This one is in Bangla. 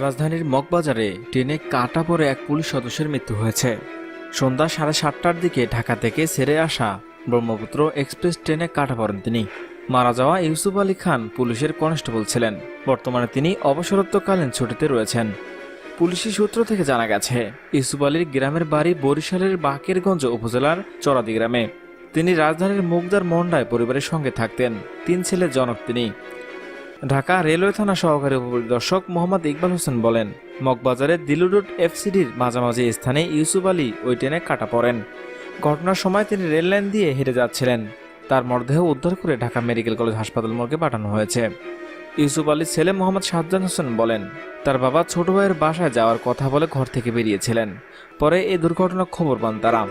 রাজধানীর মগবাজারে ট্রেনে কাটা পড়ে এক পুলিশ সদস্যের মৃত্যু হয়েছে। সন্ধ্যা সাড়ে সাতটার দিকে ঢাকা থেকে ছেড়ে আসা ব্রহ্মপুত্র এক্সপ্রেস ট্রেনে কাটা পড়েন তিনি। মারা যাওয়া ইউসুফ আলী খান পুলিশের কনস্টেবল ছিলেন। বর্তমানে তিনি অবসরত্বকালীন ছুটিতে রয়েছেন। পুলিশি সূত্র থেকে জানা গেছে, ইউসুফ আলীর গ্রামের বাড়ি বরিশালের বাকেরগঞ্জ উপজেলার চরাদি গ্রামে। তিনি রাজধানীর মুগদার মন্ডায় পরিবারের সঙ্গে থাকতেন। তিন ছেলের জনক তিনি। ঢাকা রেলওয়ে থানা সহকারী উপপরিদর্শক মোহাম্মদ ইকবাল হোসেন বলেন মগবাজারের দিলুরুট এফসিডির মাঝামাঝি স্থানে ইউসুফ আলী ওই ট্রেনে কাটা পড়েন। ঘটনার সময় তিনি রেল লাইন দিয়ে হেঁটে যাচ্ছিলেন। তার মরদেহ উদ্ধার করে ঢাকা মেডিকেল কলেজ হাসপাতাল মর্গে পাঠানো হয়েছে। ইউসুফ আলীর ছেলে মোহাম্মদ শাহজাহান হোসেন বলেন, তার বাবা ছোট ভাইয়ের বাসায় যাওয়ার কথা বলে ঘর থেকে বেরিয়েছিলেন। পরে এই দুর্ঘটনার খবর পান তারা।